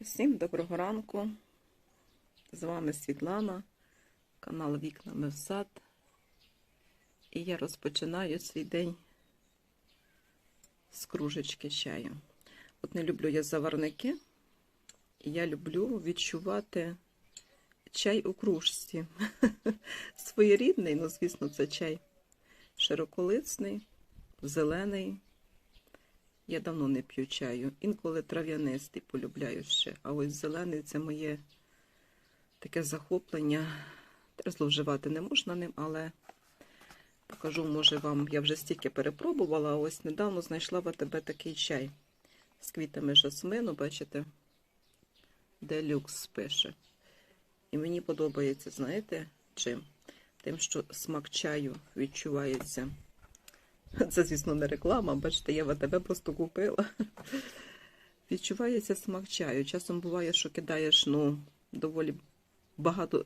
Всім доброго ранку. З вами Світлана, канал Вікнами в сад. І я розпочинаю свій день з кружечки чаю. От не люблю я заварники, я люблю відчувати чай у кружці. Своєрідний, ну, звісно, це чай широколисний, зелений. Я давно не п'ю чаю. Інколи трав'янистий полюбляю ще. А ось зелений це моє таке захоплення. Теж зловживати не можна ним, але покажу, може, вам. Я вже стільки перепробувала, ось недавно знайшла в АТБ такий чай з квітами жасмину, бачите, делюкс пише. І мені подобається, знаєте, чим? Тим, що смак чаю відчувається. Це, звісно, не реклама, бачите, я в просто купила. Відчувається смак чаю. Часом буває, що кидаєш ну, доволі багато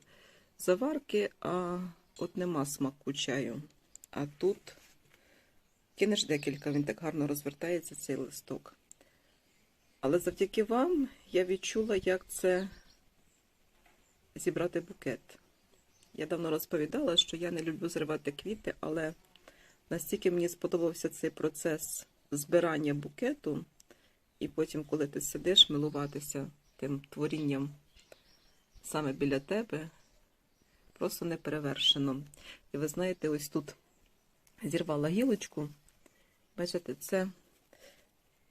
заварки, а от нема смаку чаю. А тут кинеш декілька, він так гарно розвертається, цей листок. Але завдяки вам я відчула, як це зібрати букет. Я давно розповідала, що я не люблю зривати квіти, але Настільки мені сподобався цей процес збирання букету, і потім, коли ти сидиш, милуватися тим творінням саме біля тебе, просто неперевершено. І ви знаєте, ось тут зірвала гілочку. Бачите, це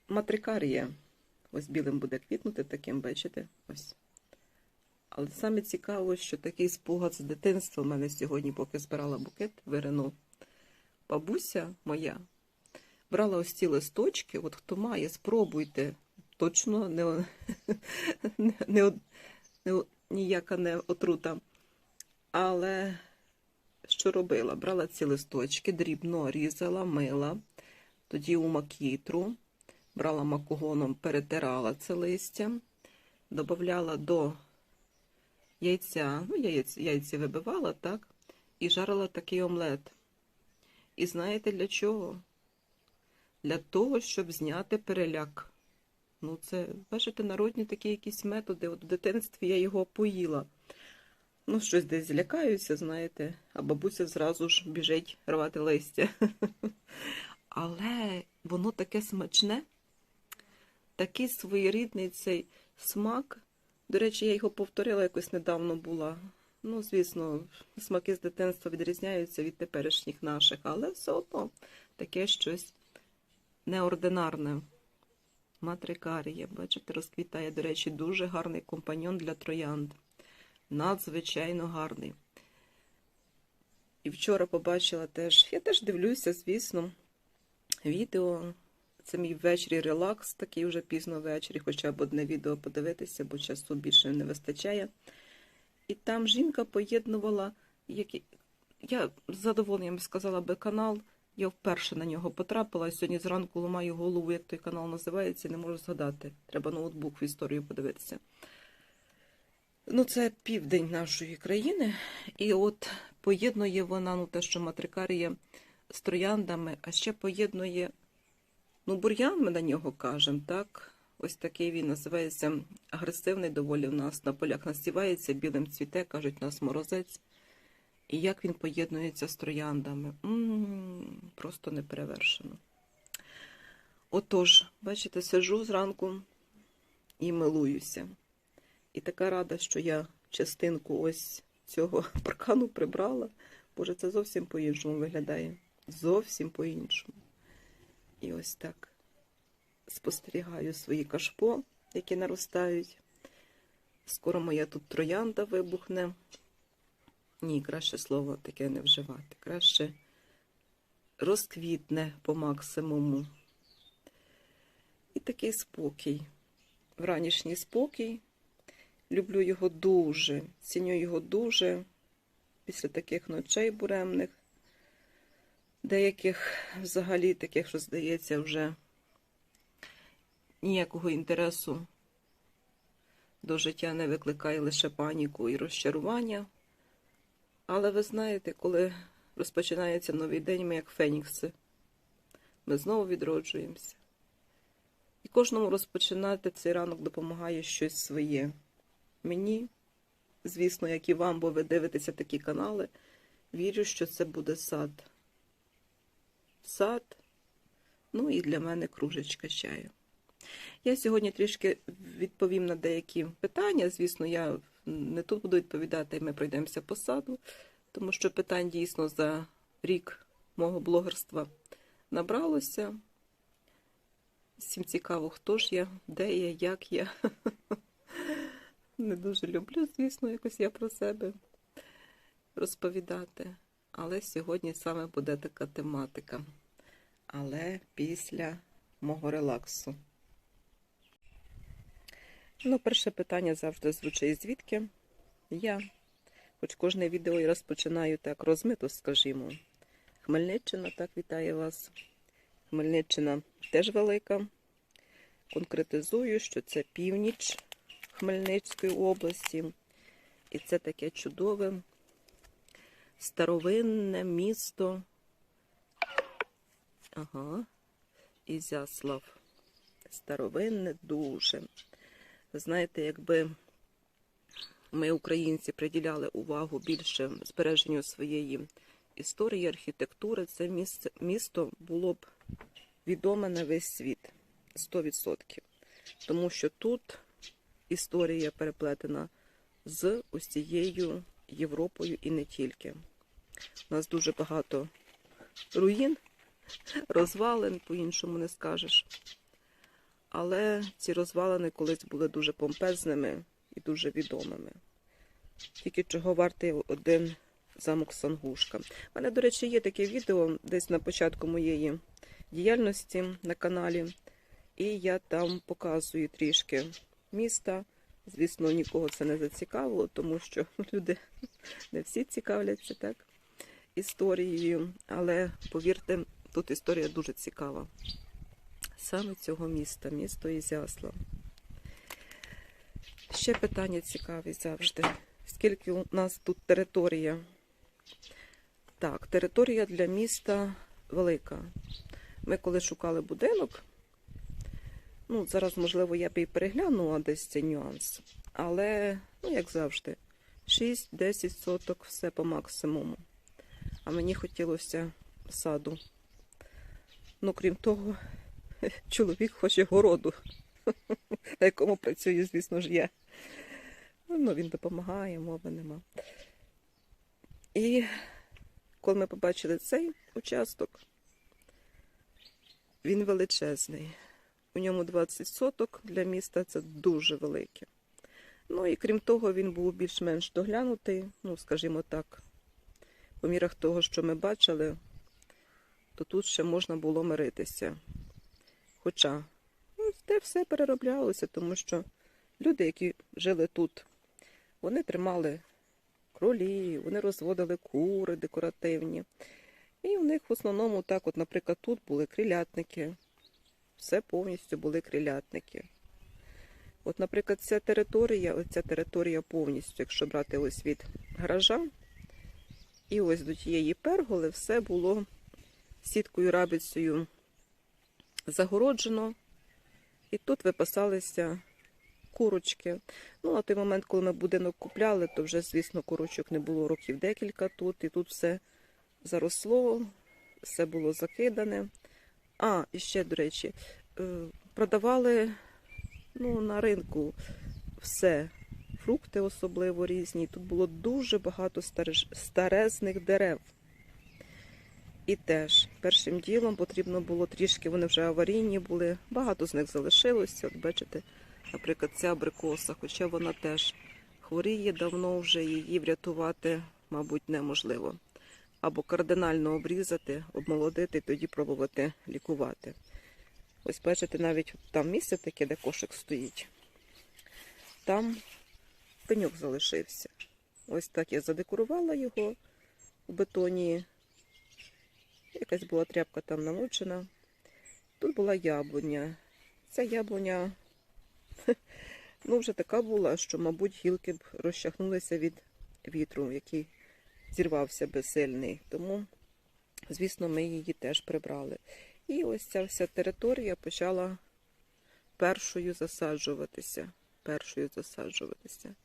матрикарія. Ось білим буде квітнути, таким, бачите? Ось. Але саме цікаво, що такий спогад з дитинства в мене сьогодні, поки збирала букет, виринув бабуся моя брала ось ці листочки, от хто має, спробуйте. Точно не, не, не, не, ніяка не отрута. Але що робила? Брала ці листочки, дрібно різала, мила, тоді у макітру, брала макогоном, перетирала це листя, додавала до яйця, ну, яйці, яйці вибивала, так, і жарила такий омлет. І знаєте для чого? Для того, щоб зняти переляк. Ну, це, бачите, народні такі якісь методи. От в дитинстві я його поїла. Ну, щось десь злякаюся, знаєте, а бабуся зразу ж біжить рвати листя. Але воно таке смачне, такий своєрідний цей смак. До речі, я його повторила якось недавно була. Ну, звісно, смаки з дитинства відрізняються від теперішніх наших, але все одно таке щось неординарне. Матрикарія, бачите, розквітає, до речі, дуже гарний компаньон для троянд. Надзвичайно гарний. І вчора побачила теж, я теж дивлюся, звісно, відео. Це мій ввечері релакс, такий вже пізно ввечері, хоча б одне відео подивитися, бо часу більше не вистачає. І там жінка поєднувала, які... я з задоволенням сказала би канал, я вперше на нього потрапила. Сьогодні зранку ламаю голову, як той канал називається, не можу згадати. Треба ноутбук в історію подивитися. Ну, це південь нашої країни, і от поєднує вона, ну те, що матрикарія з трояндами, а ще поєднує, ну, бур'ян ми на нього кажемо, так? Ось такий він називається агресивний, доволі в нас на полях настівається, білим цвіте, кажуть, у нас морозець. І як він поєднується з трояндами. М -м -м, просто неперевершено. Отож, бачите, сижу зранку і милуюся. І така рада, що я частинку ось цього паркану прибрала. Боже, це зовсім по-іншому виглядає. Зовсім по-іншому. І ось так спостерігаю свої кашпо, які наростають. Скоро моя тут троянда вибухне. Ні, краще слово таке не вживати. Краще розквітне по максимуму. І такий спокій. Вранішній спокій. Люблю його дуже, ціню його дуже після таких ночей буремних, деяких взагалі таких, що здається, вже ніякого інтересу до життя не викликає лише паніку і розчарування. Але ви знаєте, коли розпочинається новий день, ми як фенікси, ми знову відроджуємося. І кожному розпочинати цей ранок допомагає щось своє. Мені, звісно, як і вам, бо ви дивитеся такі канали, вірю, що це буде сад. Сад, ну і для мене кружечка чаю. Я сьогодні трішки відповім на деякі питання. Звісно, я не тут буду відповідати, і ми пройдемося по саду, тому що питань дійсно за рік мого блогерства набралося. Всім цікаво, хто ж я, де я, як я. Не дуже люблю, звісно, якось я про себе розповідати. Але сьогодні саме буде така тематика. Але після мого релаксу. Ну, перше питання завжди звучить звідки я. Хоч кожне відео я розпочинаю так розмито, скажімо. Хмельниччина так вітає вас. Хмельниччина теж велика. Конкретизую, що це північ Хмельницької області. І це таке чудове старовинне місто. Ага, Ізяслав. Старовинне дуже. Знаєте, якби ми, українці, приділяли увагу більше збереженню своєї історії, архітектури, це місце, місто було б відоме на весь світ 100%. Тому що тут історія переплетена з усією Європою і не тільки. У нас дуже багато руїн, розвалин, по-іншому не скажеш. Але ці розвалини колись були дуже помпезними і дуже відомими. Тільки чого вартий один замок Сангушка. У мене, до речі, є таке відео десь на початку моєї діяльності на каналі, і я там показую трішки міста. Звісно, нікого це не зацікавило, тому що люди не всі цікавляться так історією. Але повірте, тут історія дуже цікава. Саме цього міста, місто Ізяслав. Ще питання цікаві завжди. Скільки у нас тут територія? Так, територія для міста велика. Ми коли шукали будинок, ну, зараз, можливо, я б і переглянула десь цей нюанс. Але, ну, як завжди, 6-10 соток все по максимуму. А мені хотілося саду. Ну, крім того, чоловік хоче городу, на якому працюю, звісно ж, я. Ну, він допомагає, мови нема. І коли ми побачили цей участок, він величезний. У ньому 20 соток для міста це дуже велике. Ну і крім того, він був більш-менш доглянутий, ну, скажімо так, по мірах того, що ми бачили, то тут ще можна було миритися. Хоча ну, те все перероблялося, тому що люди, які жили тут, вони тримали кролі, вони розводили кури декоративні. І у них в основному так, от, наприклад, тут були крилятники. Все повністю були крилятники. От, наприклад, ця територія, оця територія повністю, якщо брати ось від гаража, і ось до тієї перголи все було сіткою рабицею загороджено. І тут випасалися курочки. Ну, на той момент, коли ми будинок купляли, то вже, звісно, курочок не було років декілька тут, і тут все заросло, все було закидане. А, і ще, до речі, е, продавали ну, на ринку все, фрукти особливо різні. Тут було дуже багато старезних дерев. І теж першим ділом потрібно було трішки, вони вже аварійні були, багато з них залишилося. От бачите, наприклад, ця абрикоса, хоча вона теж хворіє давно вже її врятувати, мабуть, неможливо. Або кардинально обрізати, обмолодити і тоді пробувати лікувати. Ось бачите, навіть там місце таке, де кошик стоїть. Там пеньок залишився. Ось так я задекорувала його у бетоні. Якась була тряпка там намочена. Тут була яблуня. Ця яблуня ну, вже така була, що, мабуть, гілки б розчахнулися від вітру, який зірвався безсильний. Тому, звісно, ми її теж прибрали. І ось ця вся територія почала першою засаджуватися. Першою засаджуватися.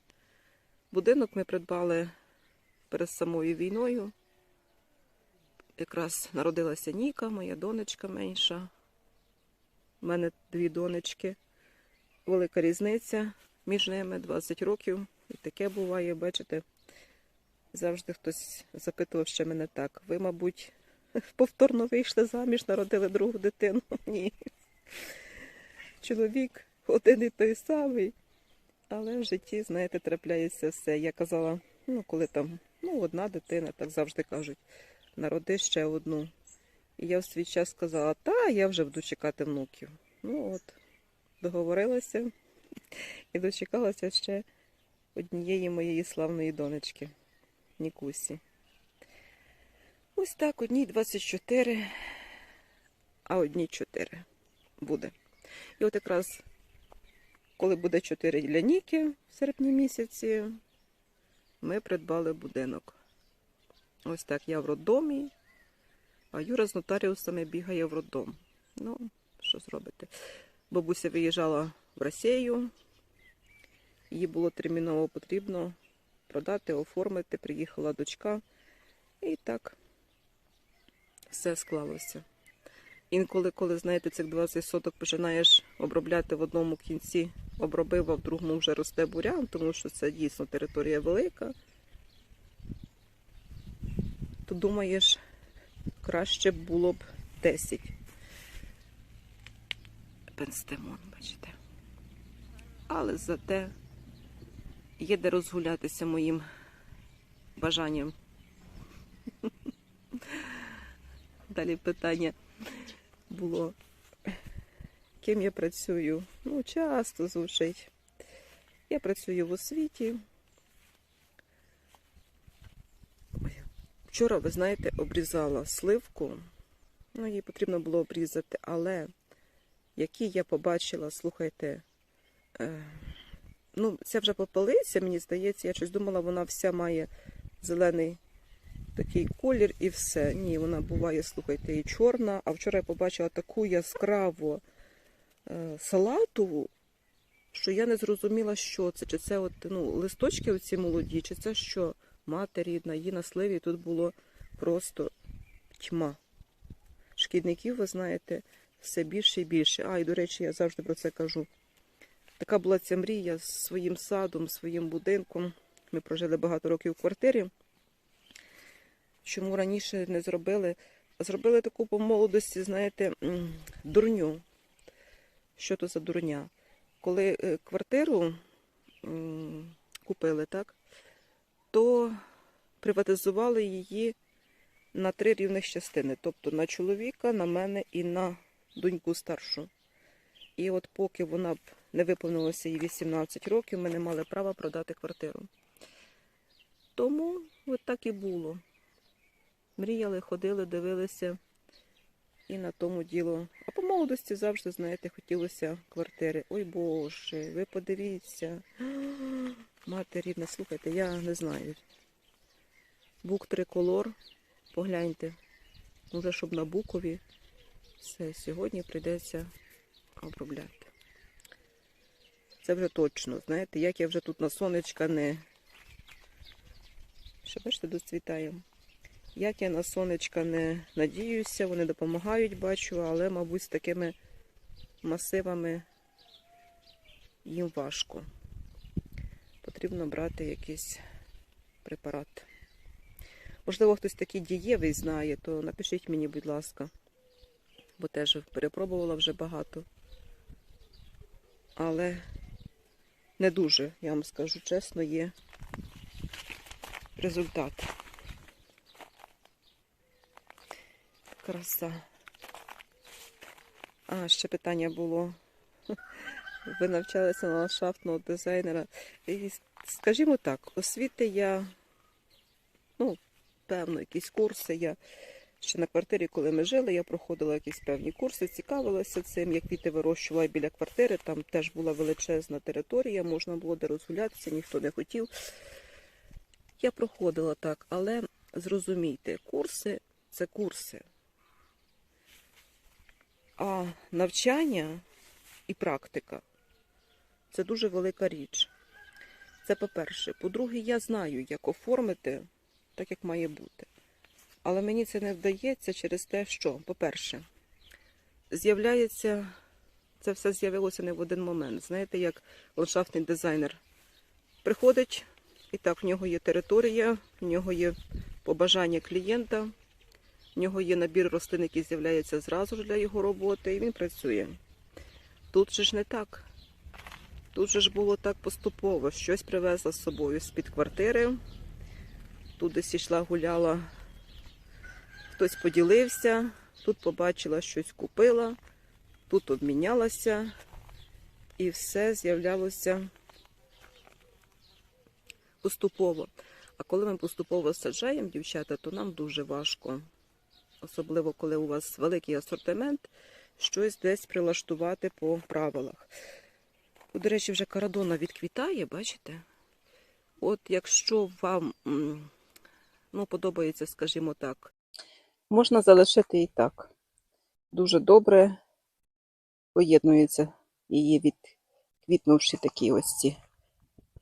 Будинок ми придбали перед самою війною. Якраз народилася Ніка, моя донечка менша. У мене дві донечки. Велика різниця між ними 20 років. І таке буває, бачите, завжди хтось запитував ще мене так. Ви, мабуть, повторно вийшли заміж, народили другу дитину. Ні. Чоловік один і той самий. Але в житті, знаєте, трапляється все. Я казала, ну, коли там ну, одна дитина, так завжди кажуть, народи ще одну. І я в свій час сказала, та я вже буду чекати внуків. Ну от, договорилася і дочекалася ще однієї моєї славної донечки, Нікусі. Ось так, одній 24, а одній 4 буде. І от якраз коли буде 4 для Ніки в серпні місяці, ми придбали будинок. Ось так я в роддомі, а Юра з нотаріусами бігає в роддом. Ну, що зробити? Бабуся виїжджала в Росію, їй було терміново потрібно продати, оформити. Приїхала дочка, і так все склалося. Інколи, коли, знаєте, цих 20 соток починаєш обробляти в одному кінці, обробив, а в другому вже росте бурян, тому що це дійсно територія велика, то думаєш, краще було б 10. Пенстемон, бачите. Але зате є де розгулятися моїм бажанням. Далі питання було, ким я працюю. Ну, часто звучить. Я працюю в освіті. Вчора, ви знаєте, обрізала сливку. Ну, її потрібно було обрізати, але які я побачила, слухайте, е, ну, це вже попелиця, мені здається, я щось думала, вона вся має зелений такий колір і все. Ні, вона буває, слухайте, і чорна. А вчора я побачила таку яскраву е, салатову, що я не зрозуміла, що це. Чи це от, ну, листочки оці молоді, чи це що? Мати рідна, її на сливі тут було просто тьма. Шкідників, ви знаєте, все більше і більше. А, і до речі, я завжди про це кажу. Така була ця мрія з своїм садом, своїм будинком. Ми прожили багато років в квартирі. Чому раніше не зробили? Зробили таку по молодості, знаєте, дурню. Що то за дурня? Коли е, квартиру купили, так, то приватизували її на три рівних частини. Тобто на чоловіка, на мене і на доньку старшу. І от поки вона б не виповнилося їй 18 років, ми не мали права продати квартиру. Тому от так і було. Мріяли, ходили, дивилися і на тому діло. А по молодості завжди, знаєте, хотілося квартири. Ой Боже, ви подивіться. Мати рідна, слухайте, я не знаю. Бук триколор, погляньте. Уже щоб на букові. Все, сьогодні прийдеться обробляти. Це вже точно, знаєте, як я вже тут на сонечка не. Що бачите, доцвітає. Як я на сонечка не надіюся, вони допомагають, бачу, але, мабуть, з такими масивами їм важко. Потрібно брати якийсь препарат. Можливо, хтось такий дієвий знає, то напишіть мені, будь ласка, бо теж перепробувала вже багато. Але не дуже, я вам скажу чесно, є результат. Краса. А, ще питання було. Ви навчалися на ландшафтного дизайнера. І, скажімо так, освіти я, ну, певно, якісь курси. Я ще на квартирі, коли ми жили, я проходила якісь певні курси, цікавилася цим, як квіти вирощувала біля квартири. Там теж була величезна територія, можна було де розгулятися, ніхто не хотів. Я проходила так, але зрозумійте, курси це курси. А навчання і практика. Це дуже велика річ. Це по-перше. По-друге, я знаю, як оформити так, як має бути. Але мені це не вдається через те, що, по-перше, з'являється, це все з'явилося не в один момент. Знаєте, як ландшафтний дизайнер приходить, і так, в нього є територія, в нього є побажання клієнта, в нього є набір рослин, який з'являється зразу ж для його роботи, і він працює. Тут же ж не так. Тут же ж було так поступово. Щось привезла з собою з-під квартири. Тут десь йшла, гуляла, хтось поділився, тут побачила щось купила, тут обмінялася, і все з'являлося поступово. А коли ми поступово саджаємо, дівчата, то нам дуже важко. Особливо, коли у вас великий асортимент, щось десь прилаштувати по правилах. До речі, вже карадона відквітає, бачите? От якщо вам ну, подобається, скажімо так, можна залишити і так. Дуже добре поєднуються її відквітнувші такі ось ці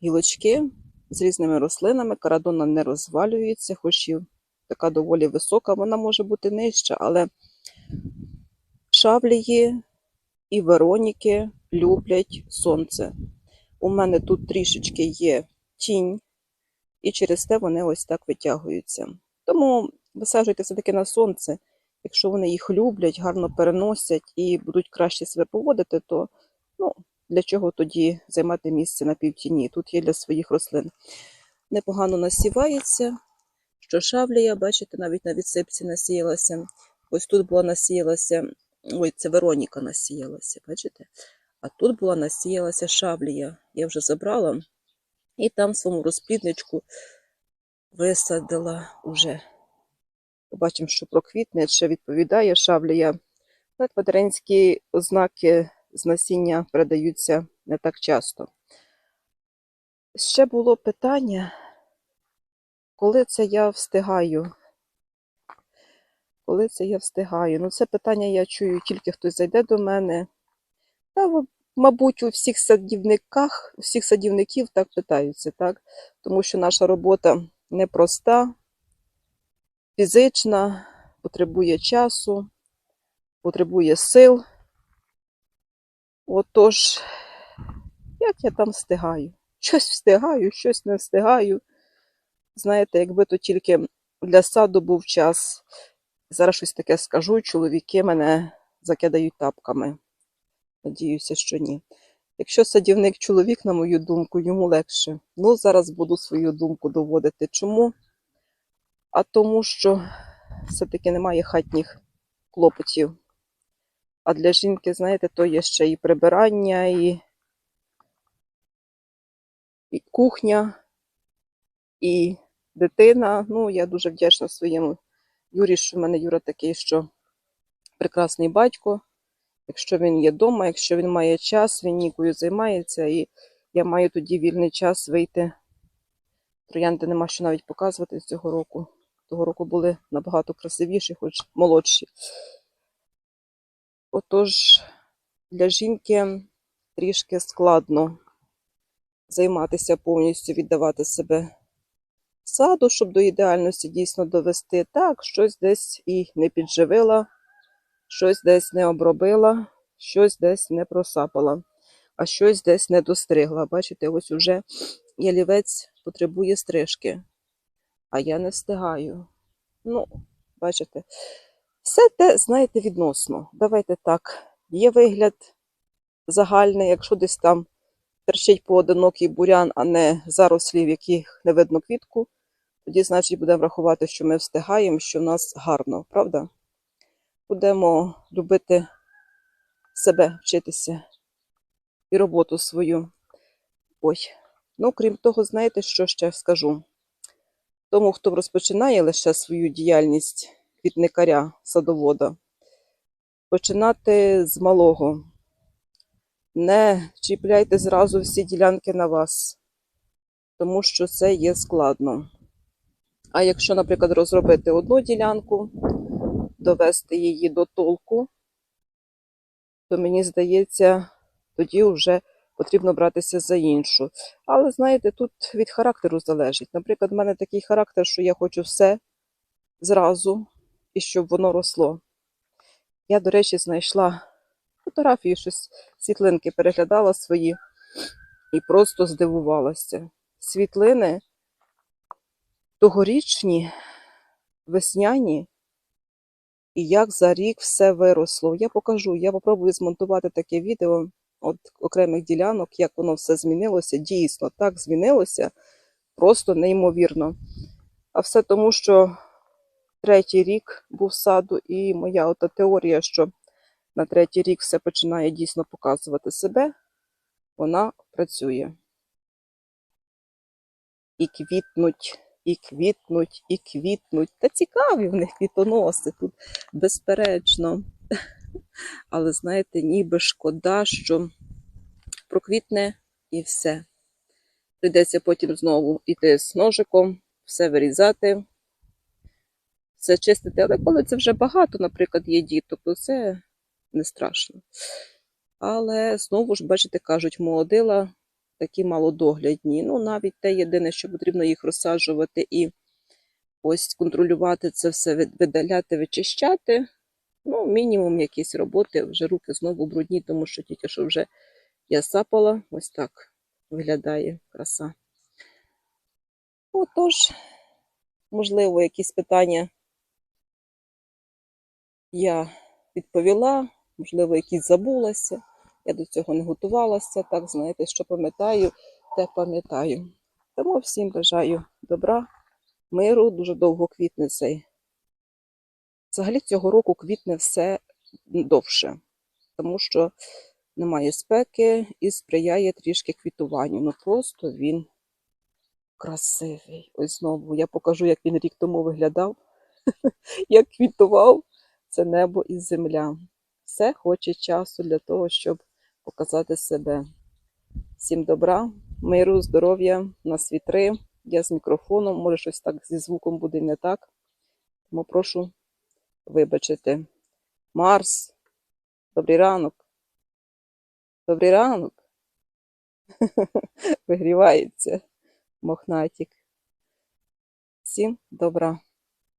гілочки з різними рослинами. Карадона не розвалюється, хоч і така доволі висока, вона може бути нижча, але шавлії і Вероніки люблять сонце. У мене тут трішечки є тінь, і через те вони ось так витягуються. Тому висаджуйте все-таки на сонце. Якщо вони їх люблять, гарно переносять і будуть краще себе поводити, то ну, для чого тоді займати місце на півтіні? Тут є для своїх рослин. Непогано насівається. Що шавлія, бачите, навіть на відсипці насіялася. Ось тут була насіялася, ой, це Вероніка насіялася, бачите? А тут була насіялася шавлія. Я вже забрала і там своєму розплідничку висадила уже. Побачимо, що проквітне, ще відповідає шавлія. Але материнські ознаки з насіння передаються не так часто. Ще було питання, коли це я встигаю? Коли це я встигаю? Ну, це питання я чую, тільки хтось зайде до мене. Та, мабуть, у всіх садівниках, у всіх садівників так питаються, так? Тому що наша робота непроста, фізична, потребує часу, потребує сил. Отож, як я там встигаю? Щось встигаю, щось не встигаю. Знаєте, якби то тільки для саду був час, зараз щось таке скажу, чоловіки мене закидають тапками. Надіюся, що ні. Якщо садівник чоловік, на мою думку, йому легше. Ну, зараз буду свою думку доводити. Чому? А тому, що все-таки немає хатніх клопотів. А для жінки, знаєте, то є ще і прибирання, і, і кухня, і дитина. Ну, я дуже вдячна своєму Юрі, що в мене Юра такий, що прекрасний батько. Якщо він є вдома, якщо він має час, він нікою займається, і я маю тоді вільний час вийти. Троянди нема що навіть показувати з цього року. Того року були набагато красивіші, хоч молодші. Отож, для жінки трішки складно займатися повністю, віддавати себе саду, щоб до ідеальності дійсно довести. Так, щось десь і не підживила, щось десь не обробила, щось десь не просапала, а щось десь не достригла. Бачите, ось уже ялівець потребує стрижки, а я не встигаю. Ну, бачите, все те, знаєте, відносно. Давайте так. Є вигляд загальний, якщо десь там терчить поодинокий бурян, а не зарослі, в яких не видно квітку, тоді, значить, будемо рахувати, що ми встигаємо, що в нас гарно, правда? Будемо любити себе, вчитися і роботу свою. Ой. Ну, крім того, знаєте, що ще скажу? Тому, хто розпочинає лише свою діяльність квітникаря, садовода, починати з малого. Не чіпляйте зразу всі ділянки на вас, тому що це є складно. А якщо, наприклад, розробити одну ділянку, довести її до толку, то мені здається, тоді вже потрібно братися за іншу. Але знаєте, тут від характеру залежить. Наприклад, в мене такий характер, що я хочу все зразу і щоб воно росло. Я, до речі, знайшла фотографії, щось світлинки переглядала свої і просто здивувалася. Світлини тогорічні, весняні, і як за рік все виросло. Я покажу, я попробую змонтувати таке відео от окремих ділянок, як воно все змінилося. Дійсно, так змінилося, просто неймовірно. А все тому, що третій рік був саду, і моя ота теорія, що на третій рік все починає дійсно показувати себе, вона працює. І квітнуть, і квітнуть, і квітнуть. Та цікаві в них квітоноси тут, безперечно. Але знаєте, ніби шкода, що проквітне і все. Прийдеться потім знову йти з ножиком, все вирізати, все чистити. Але коли це вже багато, наприклад, є діток, то це не страшно. Але знову ж, бачите, кажуть, молодила такі малодоглядні. Ну, навіть те єдине, що потрібно їх розсаджувати і ось контролювати це все, видаляти, вичищати. Ну, мінімум якісь роботи, вже руки знову брудні, тому що тільки що вже я сапала. Ось так виглядає краса. Отож, можливо, якісь питання я відповіла, можливо, якісь забулася. Я до цього не готувалася. Так, знаєте, що пам'ятаю, те пам'ятаю. Тому всім бажаю добра, миру, дуже довго квітне цей. Взагалі цього року квітне все довше, тому що немає спеки і сприяє трішки квітуванню. Ну просто він красивий. Ось знову я покажу, як він рік тому виглядав, як квітував це небо і земля. Все хоче часу для того, щоб показати себе. Всім добра, миру, здоров'я, на вітри. Я з мікрофоном, може щось так зі звуком буде не так. Тому прошу вибачити. Марс, добрий ранок. Добрий ранок. Вигрівається мохнатік. Всім добра.